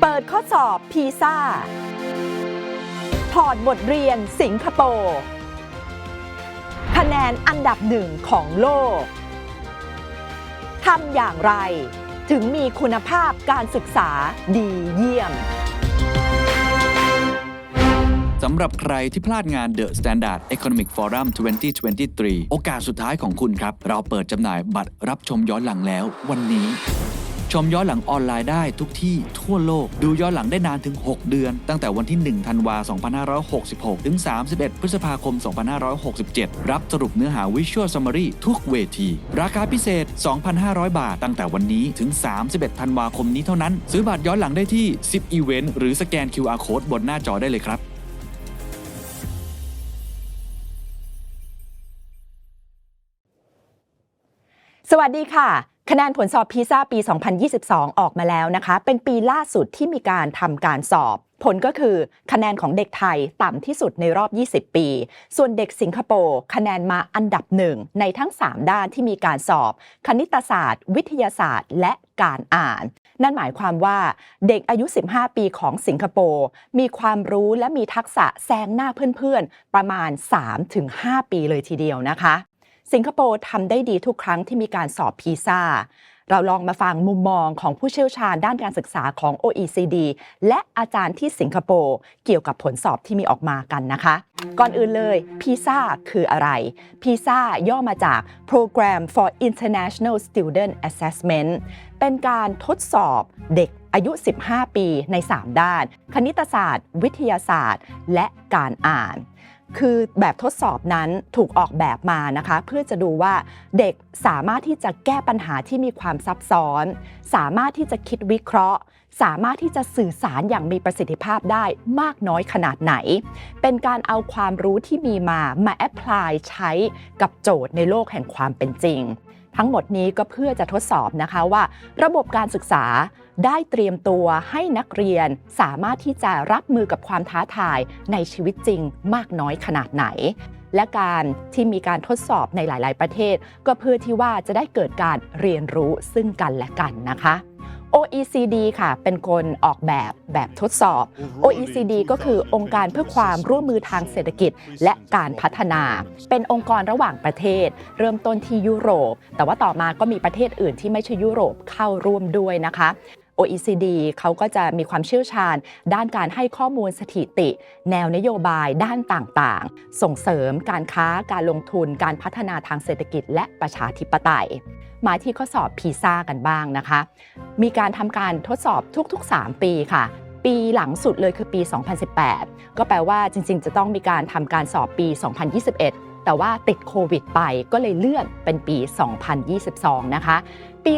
เปิดข้อสอบพีซ่าถอดบทเรียนสิงคโปร์คะแนนอันดับหนึ่งของโลกทำอย่างไร ถึงมีคุณภาพการศึกษาดีเยี่ยมสำหรับใครที่พลาดงาน The Standard Economic Forum 2023 โอกาสสุดท้ายของคุณครับ เราเปิดจำหน่ายบัตรรับชมย้อนหลังแล้ววันนี้ ชมย้อนหลังออนไลน์ได้ทุกที่ทั่วโลก ดูย้อนหลังได้นานถึง 6 เดือน ตั้งแต่วันที่ 1 ธันวา 2566 ถึง 31 พฤษภาคม 2567 รับสรุปเนื้อหา Visual Summary ทุกเวที ราคาพิเศษ 2,500 บาท ตั้งแต่วันนี้ถึง 31 ธันวาคมนี้เท่านั้น ซื้อบัตรย้อนหลังได้ที่ 10 Event หรือสแกน QR Code บนหน้าจอได้เลยครับสวัสดีค่ะคะแนนผลสอบพีซ่าปี 2022 ออกมาแล้วนะคะ เป็นปีล่าสุดที่มีการทำการสอบ ผลก็คือคะแนนของเด็กไทยต่ำที่สุดในรอบ 20 ปี ส่วนเด็กสิงคโปร์คะแนนมาอันดับหนึ่งในทั้ง 3 ด้านที่มีการสอบ คณิตศาสตร์ วิทยาศาสตร์ และการอ่าน นั่นหมายความว่าเด็กอายุ 15 ปีของสิงคโปร์มีความรู้และมีทักษะแซงหน้าเพื่อนๆ ประมาณ 3-5 ปีเลยทีเดียวนะคะ สิงคโปร์ทำได้ดีทุกครั้งที่มีการสอบพีซ่าเราลองมาฟังมุมมองของผู้เชี่ยวชาญด้านการศึกษาของ OECD และอาจารย์ที่สิงคโปร์เกี่ยวกับผลสอบที่มีออกมากันนะคะ ก่อนอื่นเลยพีซ่าคืออะไรพีซ่าย่อมาจาก Program for International Student Assessment เป็นการทดสอบเด็กอายุ 15 ปีใน 3 ด้าน คณิตศาสตร์ วิทยาศาสตร์ และการอ่าน คือแบบทดสอบนั้นถูกออกแบบมานะคะ เพื่อจะดูว่าเด็กสามารถที่จะแก้ปัญหาที่มีความซับซ้อน สามารถที่จะคิดวิเคราะห์ สามารถที่จะสื่อสารอย่างมีประสิทธิภาพได้มากน้อยขนาดไหน เป็นการเอาความรู้ที่มีมามาแอพพลายใช้กับโจทย์ในโลกแห่งความเป็นจริง ทั้งหมดนี้ก็เพื่อจะทดสอบนะคะว่า ระบบการศึกษาได้เตรียมตัวให้นักเรียนสามารถที่จะรับมือกับความท้าทายในชีวิตจริงมากน้อยขนาดไหน และการที่มีการทดสอบในหลาย ๆ ประเทศ ก็เพื่อที่ว่าจะได้เกิดการเรียนรู้ซึ่งกันและกันนะคะ OECD ค่ะ เป็นคนออกแบบแบบทดสอบ OECD ก็คือองค์การเพื่อความร่วมมือทางเศรษฐกิจ และการพัฒนา เป็นองค์กรระหว่างประเทศ เริ่มต้นที่ยุโรป แต่ว่าต่อมาก็มีประเทศอื่นที่ไม่ใช่ยุโรปเข้าร่วมด้วยนะคะ OECD เขาก็จะมีความเชี่ยวชาญ ด้านการให้ข้อมูลสถิติ แนวนโยบายด้านต่างๆ ส่งเสริมการค้าการลงทุน การพัฒนาทางเศรษฐกิจ และประชาธิปไตย มาที่ข้อสอบพีซ่ากันบ้างนะคะ มีการทำการทดสอบทุก ๆ 3 ปีค่ะปีหลังสุดเลยคือปี 2018 ก็แปลว่าจริงๆ จะต้องมีการทำการสอบปี 2021 แต่ว่าติดโควิดไปก็เลยเลื่อนเป็นปี 2022 นะคะ ปี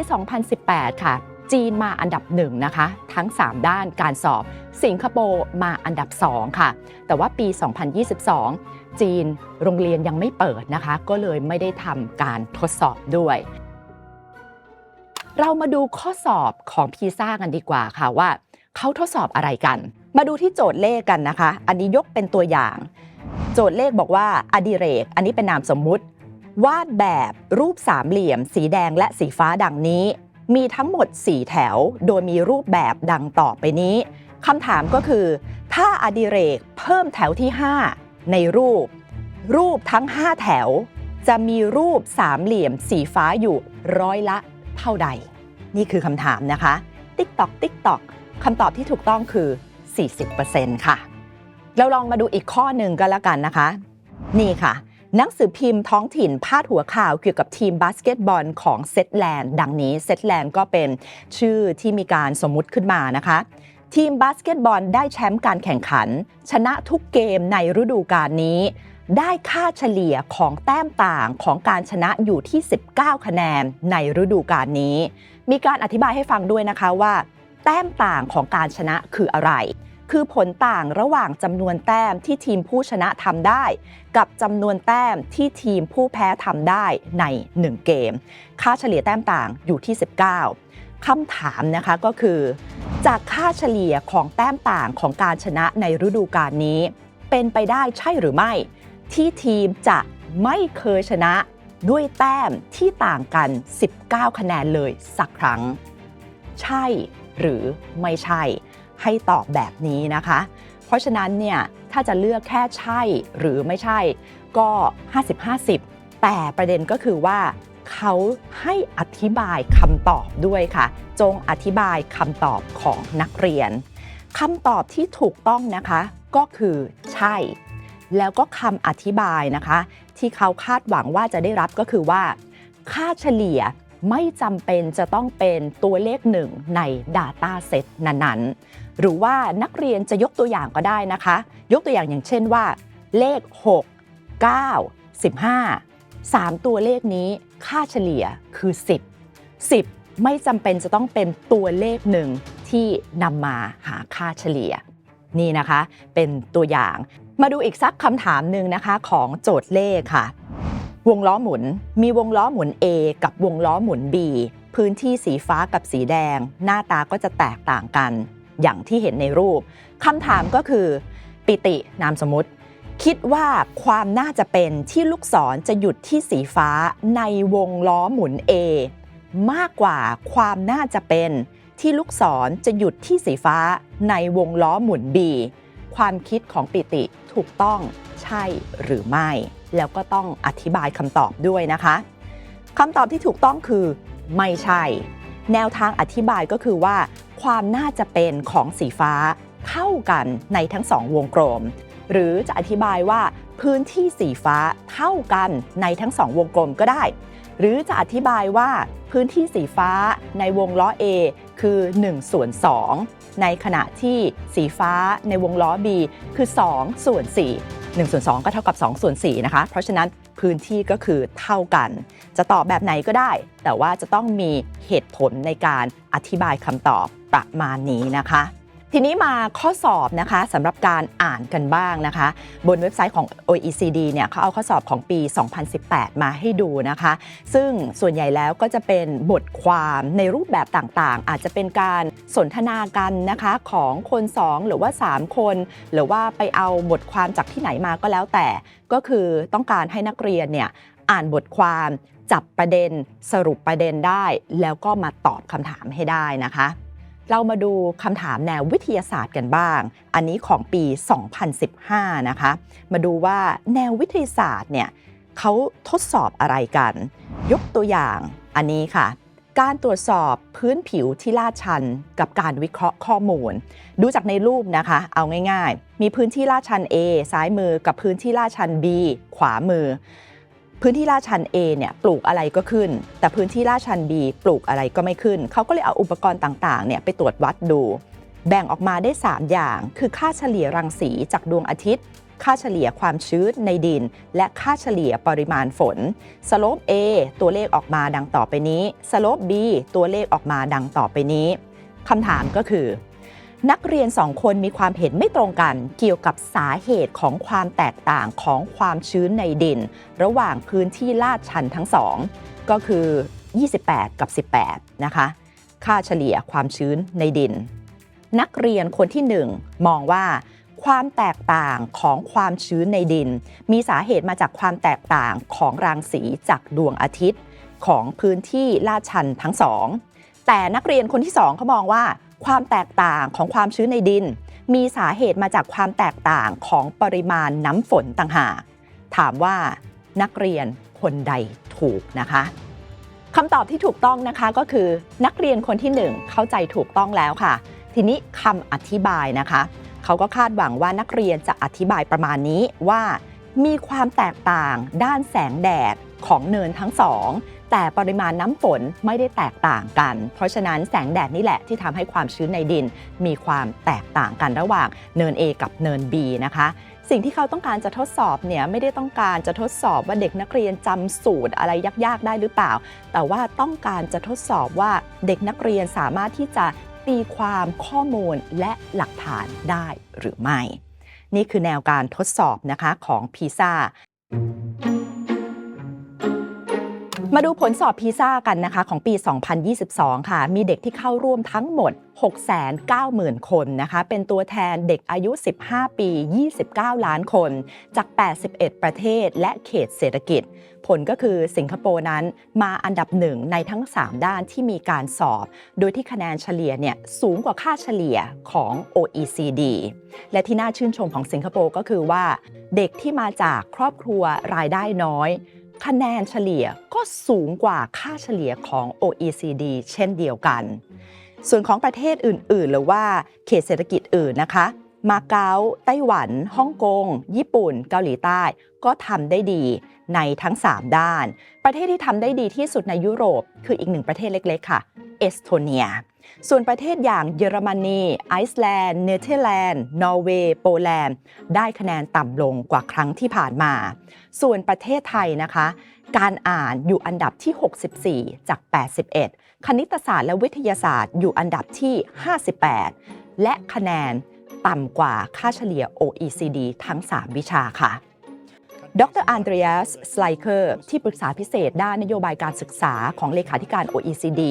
2018 ค่ะ จีนมาอันดับหนึ่งนะคะ ทั้ง 3 ด้านการสอบ สิงคโปร์มาอันดับ 2 ค่ะ แต่ว่าปี 2022 จีนโรงเรียนยังไม่เปิดนะคะ ก็เลยไม่ได้ทำการทดสอบด้วย เรามาดูข้อสอบของพีซ่ากันดีกว่าค่ะว่าเขาทดสอบอะไรกัน มาดูที่โจทย์เลขกันนะคะ อันนี้ยกเป็นตัวอย่าง โจทย์เลขบอกว่าอดิเรก อันนี้เป็นนามสมมุติ วาดแบบรูปสามเหลี่ยม สีแดงและสีฟ้าดังนี้ มีทั้งหมด 4 แถว โดยมีรูปแบบดังต่อไปนี้คำถามก็คือ ถ้าอดิเรกเพิ่มแถวที่ 5 ในรูป รูปทั้ง 5 แถว จะมีรูปสามเหลี่ยมสีฟ้าอยู่ร้อยละเท่าใด นี่คือคำถามนะคะ ติ๊กตอกติ๊กตอกคำตอบที่ถูกต้องคือ 40%ค่ะ เราลองมาดูอีกข้อหนึ่งก็แล้วกันนะคะ นี่ค่ะ หนังสือพิมพ์ท้องถิ่นพาดหัวข่าวเกี่ยวกับทีมบาสเกตบอลของเซตแลนด์ดังนี้เซตแลนด์ก็เป็นชื่อที่มีการสมมุติขึ้นมานะคะทีมบาสเกตบอลได้แชมป์การแข่งขัน ชนะทุกเกมในฤดูกาลนี้ ได้ค่าเฉลี่ยของแต้มต่างของการชนะอยู่ที่ 19 คะแนนในฤดูกาลนี้ มีการอธิบายให้ฟังด้วยนะคะว่า แต้มต่างของการชนะคืออะไร คือผลต่างระหว่างจำนวนแต้มที่ทีมผู้ชนะทำได้ กับจำนวนแต้มที่ทีมผู้แพ้ทำได้ใน 1 เกม ค่าเฉลี่ยแต้มต่างอยู่ที่ 19 คำถามนะคะก็คือ จากค่าเฉลี่ยของแต้มต่างของการชนะในฤดูกาลนี้ เป็นไปได้ใช่หรือไม่ ที่ทีมจะไม่เคยชนะด้วยแต้มที่ต่างกัน 19 คะแนนเลยสักครั้ง ใช่หรือไม่ใช่ ให้ตอบแบบนี้นะคะ เพราะฉะนั้นเนี่ยถ้าจะเลือกแค่ใช่หรือไม่ใช่ก็ 50-50 แต่ประเด็นก็คือว่าเขาให้อธิบายคำตอบด้วยค่ะ จงอธิบายคำตอบของนักเรียนคำตอบที่ถูกต้องนะคะก็คือใช่ แล้วก็คำอธิบายนะคะ ที่เขาคาดหวังว่าจะได้รับก็คือว่า ค่าเฉลี่ยไม่จำเป็นจะต้องเป็นตัวเลขหนึ่งใน Data Set นั้นๆ หรือว่านักเรียนจะยกตัวอย่างก็ได้นะคะ ยกตัวอย่างอย่างเช่นว่า เลข 6 9 15 3 ตัวเลขนี้ค่าเฉลี่ยคือ 10 10 ไม่จำเป็นจะต้องเป็นตัวเลขหนึ่งที่นำมาหาค่าเฉลี่ย นี่นะคะเป็นตัวอย่าง มาดูอีกสักคำถามหนึ่งนะคะของโจทย์เลขค่ะ วงล้อหมุนมีวงล้อหมุน A กับวงล้อหมุน B พื้นที่สีฟ้ากับสีแดง หน้าตาก็จะแตกต่างกัน อย่างที่เห็นในรูปคำถามก็คือ ปิตินามสมมติ คิดว่าความน่าจะเป็นที่ลูกศรจะหยุดที่สีฟ้าในวงล้อหมุน A มากกว่าความน่าจะเป็นที่ลูกศรจะหยุดที่สีฟ้าในวงล้อหมุน B ความคิดของปิติถูกต้องใช่หรือไม่ แล้วก็ต้องอธิบายคำตอบด้วยนะคะคำตอบที่ถูกต้องคือ ไม่ใช่ แนวทางอธิบายก็คือว่า ความน่าจะเป็นของสีฟ้าเท่ากันในทั้งสองวงกลม หรือจะอธิบายว่าพื้นที่สีฟ้าเท่ากันในทั้งสองวงกลมก็ได้ หรือจะอธิบายว่าพื้นที่สีฟ้าในวงล้อ A คือ1ส่วน2ในขณะที่สีฟ้าในวงล้อ B คือ2ส่วน4 1ส่วน2ก็เท่ากับ2ส่วน4นะคะ เพราะฉะนั้นพื้นที่ก็คือเท่ากัน จะตอบแบบไหนก็ได้ แต่ว่าจะต้องมีเหตุผลในการอธิบายคำตอบ ประมาณนี้นะคะ ทีนี้มาข้อสอบนะคะสำหรับการอ่านกันบ้างนะคะ บนเว็บไซต์ของ OECD เนี่ยเขาเอาข้อสอบของปี 2018 มาให้ดูนะคะ ซึ่งส่วนใหญ่แล้วก็จะเป็นบทความในรูปแบบต่างๆ อาจจะเป็นการสนทนากันนะคะของคน 2 หรือว่า 3 คน หรือว่าไปเอาบทความจากที่ไหนมาก็แล้วแต่ ก็คือต้องการให้นักเรียนเนี่ยอ่านบทความจับประเด็นสรุปประเด็นได้ แล้วก็มาตอบคำถามให้ได้นะคะ เรามาดูคำถามแนววิทยาศาสตร์กันบ้าง อันนี้ของปี 2015 นะคะ มาดูว่าแนววิทยาศาสตร์เนี่ยเขาทดสอบอะไรกัน ยกตัวอย่างอันนี้ค่ะ การตรวจสอบพื้นผิวที่ลาดชัน กับการวิเคราะห์ข้อมูล ดูจากในรูปนะคะ เอาง่ายๆ มีพื้นที่ลาดชัน A ซ้ายมือกับพื้นที่ลาดชัน B ขวามือ พื้นที่ลาดชัน A เนี่ยปลูกอะไรก็ขึ้น แต่พื้นที่ลาดชัน B ปลูกอะไรก็ไม่ขึ้น เขาก็เลยเอาอุปกรณ์ต่างๆเนี่ยไปตรวจวัดดู แบ่งออกมาได้ 3 อย่าง คือค่าเฉลี่ยรังสีจากดวงอาทิตย์ ค่าเฉลี่ยความชื้นในดิน และค่าเฉลี่ยปริมาณฝนสโลป A ตัวเลขออกมาดังต่อไปนี้สโลป B ตัวเลขออกมาดังต่อไปนี้คำถามก็คือ นักเรียนสองคนมีความเห็นไม่ตรงกัน เกี่ยวกับสาเหตุของความแตกต่างของความชื้นในดิน ระหว่างพื้นที่ลาดชันทั้งสองก็คือ 28 กับ 18 นะคะ ค่าเฉลี่ยความชื้นในดิน นักเรียนคนที่ 1 มองว่า ความแตกต่างของความชื้นในดิน มีสาเหตุมาจากความแตกต่างของรังสีจากดวงอาทิตย์ ของพื้นที่ลาดชันทั้งสองแต่นักเรียนคนที่ 2เขามองว่า ความแตกต่างของความชื้นในดิน มีสาเหตุมาจากความแตกต่างของปริมาณน้ำฝนต่างหากถามว่านักเรียนคนใดถูกนะคะคำตอบที่ถูกต้องนะคะก็คือ นักเรียนคนที่ 1 เข้าใจถูกต้องแล้วค่ะ ทีนี้คำอธิบายนะคะ เขาก็คาดหวังว่านักเรียนจะอธิบายประมาณนี้ว่า มีความแตกต่างด้านแสงแดดของเนินทั้งสอง แต่ปริมาณน้ำฝนไม่ได้แตกต่างกัน เพราะฉะนั้นแสงแดดนี่แหละที่ทำให้ความชื้นในดิน มีความแตกต่างกันระหว่างเนิน A กับเนิน B นะคะสิ่งที่เขาต้องการจะทดสอบเนี่ยไม่ได้ต้องการจะทดสอบว่าเด็กนักเรียนจำสูตรอะไรยากๆ ได้หรือเปล่า แต่ว่าต้องการจะทดสอบว่าเด็กนักเรียนสามารถที่จะตีความข้อมูลและหลักฐานได้หรือไม่ นี่คือแนวการทดสอบนะคะของพีซ่า มาดูผลสอบพีซ่ากันนะคะของปี 2022 ค่ะ มีเด็กที่เข้าร่วมทั้งหมด 690,000 คนนะคะ เป็นตัวแทนเด็กอายุ 15 ปี 29 ล้านคน จาก 81 ประเทศและเขตเศรษฐกิจ ผลก็คือสิงคโปร์นั้นมาอันดับหนึ่งในทั้ง 3 ด้านที่มีการสอบ โดยที่คะแนนเฉลี่ยเนี่ยสูงกว่าค่าเฉลี่ยของ OECD และที่น่าชื่นชมของสิงคโปร์ก็คือว่า เด็กที่มาจากครอบครัวรายได้น้อย คะแนนเฉลี่ยก็สูงกว่าค่าเฉลี่ยของ OECD เช่นเดียวกัน ส่วนของประเทศอื่น ๆ หรือว่าเขตเศรษฐกิจอื่นนะคะ มาเก๊า ไต้หวัน ฮ่องกง ญี่ปุ่น เกาหลีใต้ ก็ทำได้ดีในทั้ง 3 ด้าน ประเทศที่ทำได้ดีที่สุดในยุโรป คืออีกหนึ่งประเทศเล็ก ๆ ค่ะ เอสโตเนีย ส่วนประเทศอย่างเยอรมนีไอซ์แลนด์ เนเธอร์แลนด์ นอร์เวย์ โปแลนด์ ได้คะแนนต่ำลงกว่าครั้งที่ผ่านมา ส่วนประเทศไทยนะคะ การอ่านอยู่อันดับที่ 64 จาก 81 คณิตศาสตร์และวิทยาศาสตร์อยู่อันดับที่ 58 และคะแนนต่ำกว่าค่าเฉลี่ย OECD ทั้ง 3 วิชาค่ะ ดรอันเดรียสสไลเคอร์ที่ปรึกษาพิเศษด้านนโยบายการศึกษาของเลขาธิการ OECD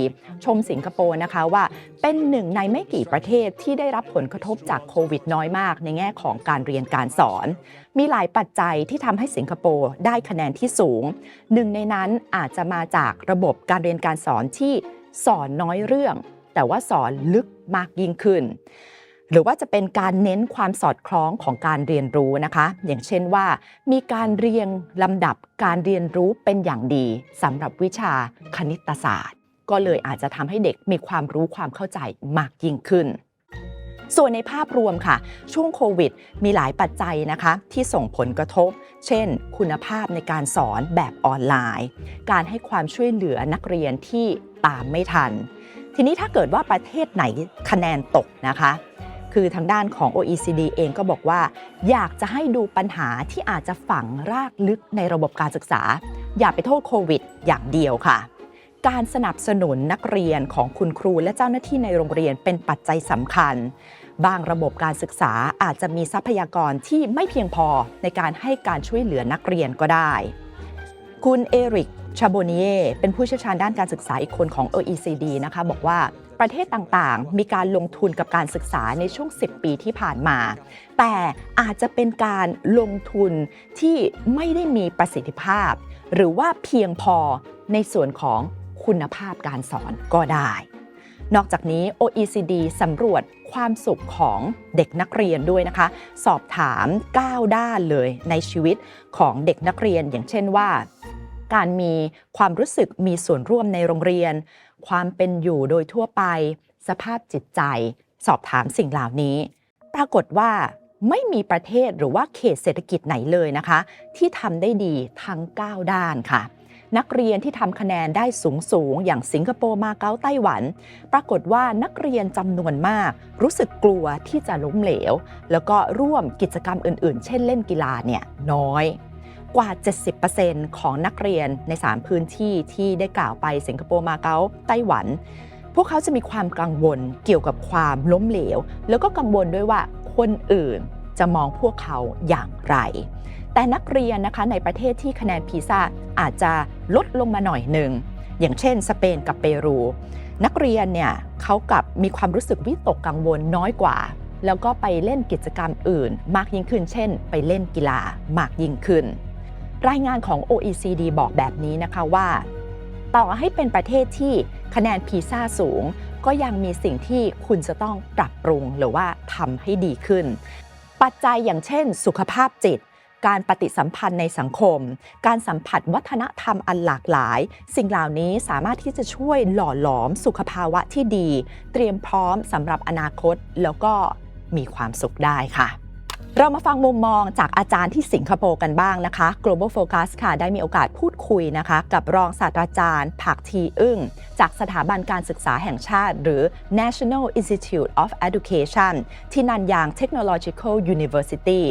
ชมสิงคโปร์นะคะว่าเป็นหนึ่งในไม่กี่ประเทศที่ได้รับผลกระทบจากโควิดน้อยมาก ในแง่ของการเรียนการสอน มีหลายปัจจัยที่ทำให้สิงคโปร์ได้คะแนนที่สูง หนึ่งในนั้นอาจจะมาจากระบบการเรียนการสอนที่สอนน้อยเรื่อง แต่ว่าสอนลึกมากยิ่งขึ้น หรือว่าจะเป็นการเน้นความสอดคล้องของการเรียนรู้นะคะ อย่างเช่นว่า มีการเรียงลำดับการเรียนรู้เป็นอย่างดีสำหรับวิชาคณิตศาสตร์ ก็เลยอาจจะทำให้เด็กมีความรู้ความเข้าใจมากยิ่งขึ้นส่วนในภาพรวมค่ะ ช่วงโควิด มีหลายปัจจัยนะคะ ที่ส่งผลกระทบ เช่น คุณภาพในการสอนแบบออนไลน์ การให้ความช่วยเหลือนักเรียนที่ตามไม่ทัน ทีนี้ถ้าเกิดว่าประเทศไหนคะแนนตกนะคะ คือทางด้านของ OECD เองก็บอกว่า อยากจะให้ดูปัญหาที่อาจจะฝังรากลึกในระบบการศึกษา อย่าไปโทษโควิด อย่างเดียวค่ะ การสนับสนุนนักเรียนของคุณครูและเจ้าหน้าที่ในโรงเรียนเป็นปัจจัยสำคัญ บางระบบการศึกษาอาจจะมีทรัพยากรที่ไม่เพียงพอในการให้การช่วยเหลือนักเรียนก็ได้ คุณเอริก ชาโบเนียเป็นผู้เชี่ยวชาญด้านการศึกษาอีกคนของ OECD นะคะ บอกว่าประเทศต่างๆ มีการลงทุนกับการศึกษาในช่วง 10 ปีที่ผ่านมา แต่อาจจะเป็นการลงทุนที่ไม่ได้มีประสิทธิภาพ หรือว่าเพียงพอในส่วนของคุณภาพการสอนก็ได้ นอกจากนี้ OECD สำรวจความสุขของเด็กนักเรียนด้วยนะคะ สอบถาม 9 ด้านเลยในชีวิตของเด็กนักเรียน อย่างเช่นว่า การมีความรู้สึกมีส่วนร่วมในโรงเรียน ความเป็นอยู่โดยทั่วไป สภาพจิตใจ สอบถามสิ่งเหล่านี้ ปรากฏว่าไม่มีประเทศหรือว่าเขตเศรษฐกิจไหนเลยนะคะ ที่ทำได้ดีทั้ง 9 ด้านค่ะ นักเรียนที่ทำคะแนนได้สูงสูงอย่างสิงคโปร์มาเก๊าไต้หวัน ปรากฏว่านักเรียนจำนวนมาก รู้สึกกลัวที่จะล้มเหลว แล้วก็ร่วมกิจกรรมอื่น ๆ เช่นเล่นกีฬาเนี่ยน้อย กว่า 70%ของนักเรียนใน 3 พื้นที่ที่ได้กล่าวไปสิงคโปร์มาเก๊าไต้หวัน พวกเขาจะมีความกังวลเกี่ยวกับความล้มเหลว แล้วก็กังวลด้วยว่าคนอื่นจะมองพวกเขาอย่างไร แต่นักเรียนนะคะในประเทศที่คะแนนพีซ่าอาจจะลดลงมาหน่อยหนึ่ง อย่างเช่น สเปนกับเปรู นักเรียนเนี่ยเขากับมีความรู้สึกวิตกกังวลน้อยกว่า แล้วก็ไปเล่นกิจกรรมอื่น มากยิ่งขึ้น เช่น ไปเล่นกีฬามากยิ่งขึ้น รายงานของ OECD บอกแบบนี้นะคะว่า ต่อให้เป็นประเทศที่คะแนนพีซ่าสูง ก็ยังมีสิ่งที่คุณจะต้องปรับปรุงหรือว่าทำให้ดีขึ้น ปัจจัยอย่างเช่น สุขภาพจิตการปฏิสัมพันธ์ในสังคม การสัมผัสวัฒนธรรมอันหลากหลาย สิ่งเหล่านี้สามารถที่จะช่วยหล่อหลอมสุขภาวะที่ดี เตรียมพร้อมสำหรับอนาคต แล้วก็มีความสุขได้ค่ะ เรามาฟังมุมมองจากอาจารย์ที่สิงคโปร์กันบ้างนะคะ Global Focus ค่ะ ได้มีโอกาสพูดคุยนะคะ กับรองศาสตราจารย์ ผักทีอึ้ง จากสถาบันการศึกษาแห่งชาติ หรือ National Institute of Education ที่นันยาง Technological University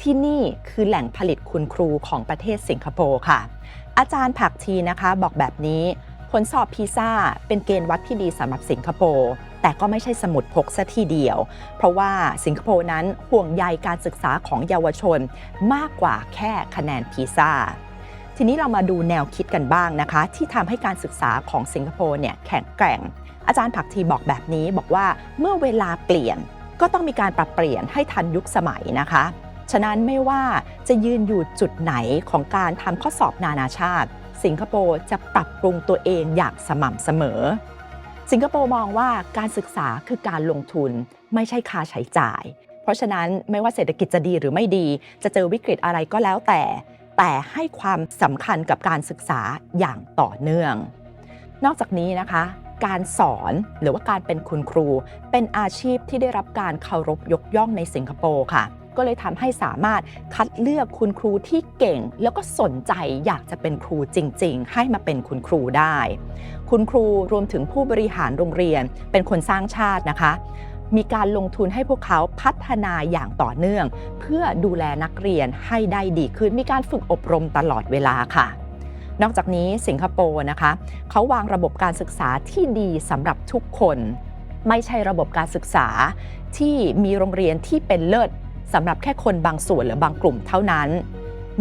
ที่นี่คือแหล่งผลิตคุณครูของประเทศสิงคโปร์ค่ะ อาจารย์ผักทีนะคะบอกแบบนี้ ผลสอบพีซ่าเป็นเกณฑ์วัดที่ดีสำหรับสิงคโปร์ แต่ก็ไม่ใช่สมุดพกซะทีเดียว เพราะว่าสิงคโปร์นั้นห่วงใยการศึกษาของเยาวชนมากกว่าแค่คะแนนพีซ่าทีนี้เรามาดูแนวคิดกันบ้างนะคะ ที่ทำให้การศึกษาของสิงคโปร์เนี่ยแข็งแกร่ง อาจารย์ผักทีบอกแบบนี้บอกว่าเมื่อเวลาเปลี่ยนก็ต้องมีการปรับเปลี่ยนให้ทันยุคสมัยนะคะ ฉะนั้นไม่ว่าจะยืนอยู่จุดไหนของการทำข้อสอบนานาชาติ สิงคโปร์จะปรับปรุงตัวเองอย่างสม่ำเสมอ สิงคโปร์มองว่าการศึกษาคือการลงทุนไม่ใช่ค่าใช้จ่าย เพราะฉะนั้นไม่ว่าเศรษฐกิจจะดีหรือไม่ดี จะเจอวิกฤตอะไรก็แล้วแต่ แต่ให้ความสำคัญกับการศึกษาอย่างต่อเนื่อง นอกจากนี้นะคะ การสอนหรือว่าการเป็นคุณครู เป็นอาชีพที่ได้รับการเคารพยกย่องในสิงคโปร์ค่ะ ก็เลยทำให้สามารถคัดเลือกคุณครูที่เก่ง แล้วก็สนใจอยากจะเป็นครูจริง ๆ ให้มาเป็นคุณครูได้ คุณครูรวมถึงผู้บริหารโรงเรียนเป็นคนสร้างชาตินะคะมีการลงทุนให้พวกเขาพัฒนาอย่างต่อเนื่อง เพื่อดูแลนักเรียนให้ได้ดีขึ้น มีการฝึกอบรมตลอดเวลาค่ะ นอกจากนี้สิงคโปร์นะคะเขาวางระบบการศึกษาที่ดีสำหรับทุกคน ไม่ใช่ระบบการศึกษาที่มีโรงเรียนที่เป็นเลิศ สำหรับแค่คนบางส่วนหรือบางกลุ่มเท่านั้น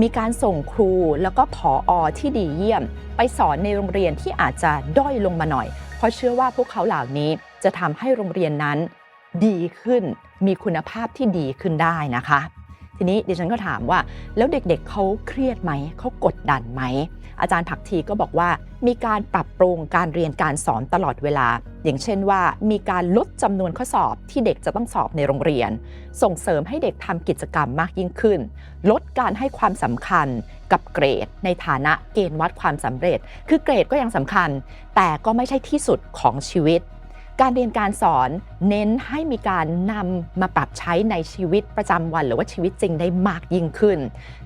มีการส่งครูแล้วก็ผออที่ดีเยี่ยม ไปสอนในโรงเรียนที่อาจจะด้อยลงมาหน่อย เพราะเชื่อว่าพวกเขาเหล่านี้จะทำให้โรงเรียนนั้นดีขึ้น มีคุณภาพที่ดีขึ้นได้นะคะ ทีนี้ดิฉันก็ถามว่า แล้วเด็กๆเขาเครียดไหม เขากดดันไหม อาจารย์ผักทีก็บอกว่ามีการปรับปรุงการเรียนการสอนตลอดเวลา อย่างเช่นว่า มีการลดจำนวนข้อสอบที่เด็กจะต้องสอบในโรงเรียน ส่งเสริมให้เด็กทำกิจกรรมมากยิ่งขึ้น ลดการให้ความสำคัญกับเกรด ในฐานะเกณฑ์วัดความสำเร็จ คือเกรดก็ยังสำคัญ แต่ก็ไม่ใช่ที่สุดของชีวิต การเรียนการสอนเน้นให้มีการนำมาปรับใช้ในชีวิตประจำวัน หรือว่าชีวิตจริงได้มากยิ่งขึ้น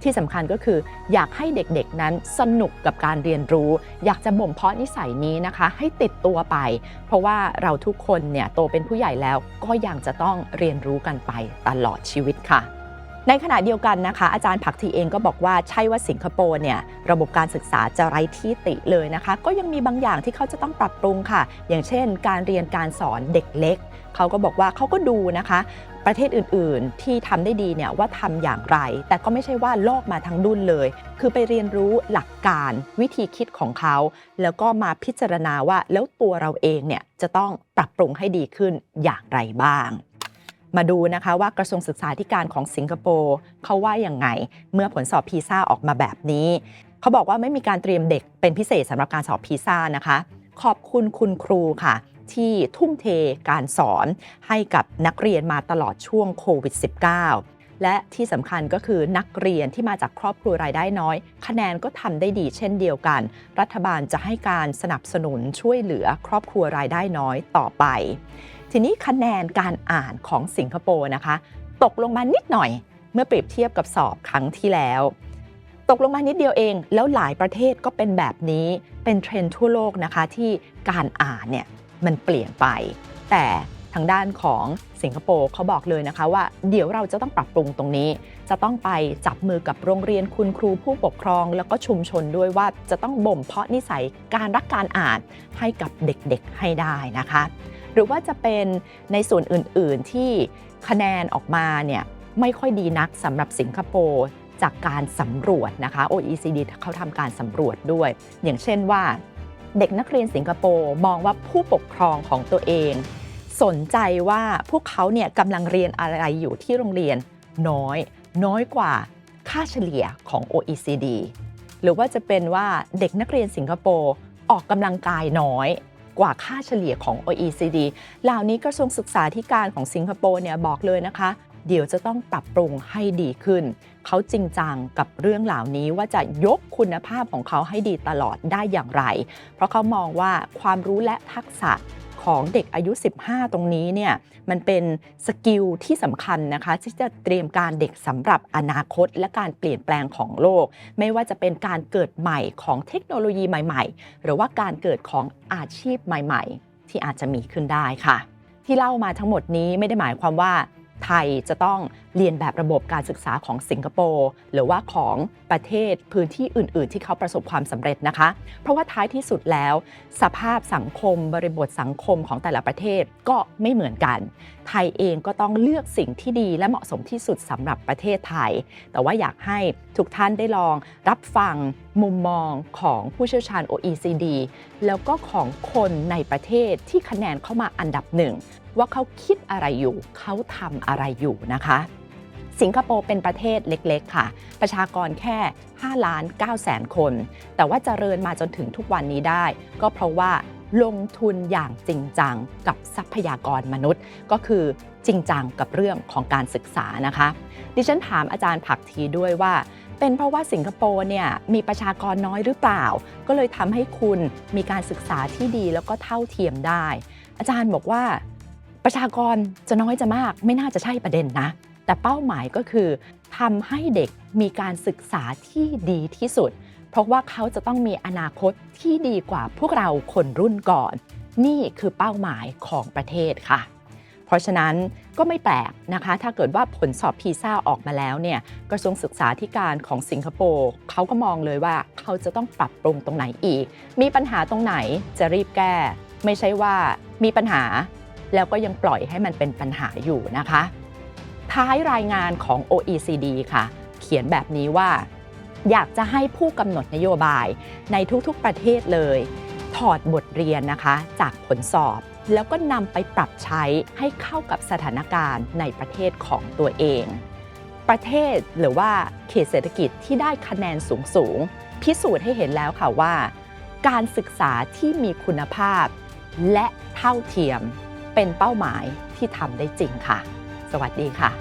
ที่สำคัญก็คืออยากให้เด็กๆนั้นสนุกกับการเรียนรู้ อยากจะบ่มเพาะนิสัยนี้นะคะ ให้ติดตัวไป เพราะว่าเราทุกคนเนี่ยโตเป็นผู้ใหญ่แล้วก็ยังจะต้องเรียนรู้กันไปตลอดชีวิตค่ะ ในขณะเดียวกันนะคะ อาจารย์ผักทีเองก็บอกว่าใช่ว่าสิงคโปร์เนี่ยระบบการศึกษาจะไร้ที่ติเลยนะคะ ก็ยังมีบางอย่างที่เขาจะต้องปรับปรุงค่ะ อย่างเช่น การเรียนการสอนเด็กเล็ก เขาก็บอกว่าเขาก็ดูนะคะประเทศอื่น ๆ ที่ทำได้ดีเนี่ยว่าทำอย่างไร แต่ก็ไม่ใช่ว่าลอกมาทั้งดุนเลย คือไปเรียนรู้หลักการวิธีคิดของเขา แล้วก็มาพิจารณาว่าแล้วตัวเราเองเนี่ยจะต้องปรับปรุงให้ดีขึ้นอย่างไรบ้าง มาดูนะคะว่ากระทรวงศึกษาธิการของสิงคโปร์เขาว่าอย่างไง เมื่อผลสอบพีซ่าออกมาแบบนี้ เขาบอกว่าไม่มีการเตรียมเด็กเป็นพิเศษสำหรับการสอบพีซ่านะคะ ขอบคุณคุณครูค่ะ ที่ทุ่มเทการสอนให้กับนักเรียนมาตลอดช่วงโควิด -19 และที่สำคัญก็คือนักเรียนที่มาจากครอบครัวรายได้น้อย คะแนนก็ทำได้ดีเช่นเดียวกัน รัฐบาลจะให้การสนับสนุนช่วยเหลือครอบครัวรายได้น้อยต่อไป ทีนี้คะแนนการอ่านของสิงคโปร์นะคะ ตกลงมานิดหน่อย เมื่อเปรียบเทียบกับสอบครั้งที่แล้ว ตกลงมานิดเดียวเอง แล้วหลายประเทศก็เป็นแบบนี้เป็นเทรนด์ทั่วโลกนะคะที่การอ่านเนี่ยมันเปลี่ยนไป แต่ทางด้านของสิงคโปร์เขาบอกเลยนะคะว่าเดี๋ยวเราจะต้องปรับปรุงตรงนี้ จะต้องไปจับมือกับโรงเรียนคุณครูผู้ปกครอง แล้วก็ชุมชนด้วยว่าจะต้องบ่มเพาะนิสัยการรักการอ่านให้กับเด็กๆให้ได้นะคะ หรือว่าจะเป็นในส่วนอื่น ๆ ที่คะแนนออกมาเนี่ยไม่ค่อยดีนักสำหรับสิงคโปร์จากการสำรวจนะคะ OECD เขาทำการสำรวจด้วย อย่างเช่นว่าเด็กนักเรียนสิงคโปร์มองว่าผู้ปกครองของตัวเอง สนใจว่าพวกเขาเนี่ยกำลังเรียนอะไรอยู่ที่โรงเรียนน้อย น้อยกว่าค่าเฉลี่ยของ OECD หรือว่าจะเป็นว่าเด็กนักเรียนสิงคโปร์ออกกำลังกายน้อย กว่าค่าเฉลี่ยของ OECD เหล่านี้กระทรวงศึกษาธิการของสิงคโปร์เนี่ยบอกเลยนะคะ เดี๋ยวจะต้องปรับปรุงให้ดีขึ้น เขาจริงจังกับเรื่องเหล่านี้ว่าจะยกคุณภาพของเขาให้ดีตลอดได้อย่างไร เพราะเขามองว่าความรู้และทักษะ ของเด็กอายุ 15 ตรงนี้เนี่ยมันเป็นสกิลที่สำคัญนะคะที่จะเตรียมการเด็กสำหรับอนาคต และการเปลี่ยนแปลงของโลก ไม่ว่าจะเป็นการเกิดใหม่ของเทคโนโลยีใหม่ๆ หรือว่าการเกิดของอาชีพใหม่ ๆ ที่อาจจะมีขึ้นได้ค่ะ ที่เล่ามาทั้งหมดนี้ไม่ได้หมายความว่า ไทยจะต้องเรียนแบบระบบการศึกษาของสิงคโปร์หรือว่าของประเทศพื้นที่อื่น ๆ ที่เขาประสบความสำเร็จนะคะ เพราะว่าท้ายที่สุดแล้ว สภาพสังคมบริบทสังคมของแต่ละประเทศก็ไม่เหมือนกัน ไทยเองก็ต้องเลือกสิ่งที่ดีและเหมาะสมที่สุดสำหรับประเทศไทย แต่ว่าอยากให้ทุกท่านได้ลองรับฟังมุมมองของผู้เชี่ยวชาญ OECD แล้วก็ของคนในประเทศที่คะแนนเข้ามาอันดับหนึ่ง ว่าเขาคิดอะไรอยู่ เขาทำอะไรอยู่นะคะ สิงคโปร์เป็นประเทศเล็กๆ ค่ะ ประชากรแค่ 5 ล้าน9แสนคน แต่ว่าเจริญมาจนถึงทุกวันนี้ได้ ก็เพราะว่าลงทุนอย่างจริงจังกับทรัพยากรมนุษย์ ก็คือจริงจังกับเรื่องของการศึกษานะคะ ดิฉันถามอาจารย์ผักทีด้วยว่า เป็นเพราะว่าสิงคโปร์เนี่ยมีประชากรน้อยหรือเปล่า ก็เลยทำให้คุณมีการศึกษาที่ดีแล้วก็เท่าเทียมได้ อาจารย์บอกว่า ประชากรจะน้อยจะมากไม่น่าจะใช่ประเด็นนะ แต่เป้าหมายก็คือทำให้เด็กมีการศึกษาที่ดีที่สุด เพราะว่าเขาจะต้องมีอนาคตที่ดีกว่าพวกเราคนรุ่นก่อน นี่คือเป้าหมายของประเทศค่ะ เพราะฉะนั้นก็ไม่แปลกนะคะ ถ้าเกิดว่าผลสอบพีซ่าออกมาแล้วเนี่ยกระทรวงศึกษาธิการของสิงคโปร์เขาก็มองเลยว่าเขาจะต้องปรับปรุงตรงไหนอีก มีปัญหาตรงไหนจะรีบแก้ ไม่ใช่ว่ามีปัญหา แล้วก็ยังปล่อยให้มันเป็นปัญหาอยู่นะคะ ท้ายรายงานของ OECD ค่ะ เขียนแบบนี้ว่า อยากจะให้ผู้กำหนดนโยบายในทุกๆประเทศเลย ถอดบทเรียนนะคะจากผลสอบ แล้วก็นำไปปรับใช้ให้เข้ากับสถานการณ์ในประเทศของตัวเอง ประเทศหรือว่าเขตเศรษฐกิจที่ได้คะแนนสูงๆพิสูจน์ให้เห็นแล้วค่ะว่า การศึกษาที่มีคุณภาพและเท่าเทียม เป็นเป้าหมายที่ทำได้จริงค่ะ สวัสดีค่ะ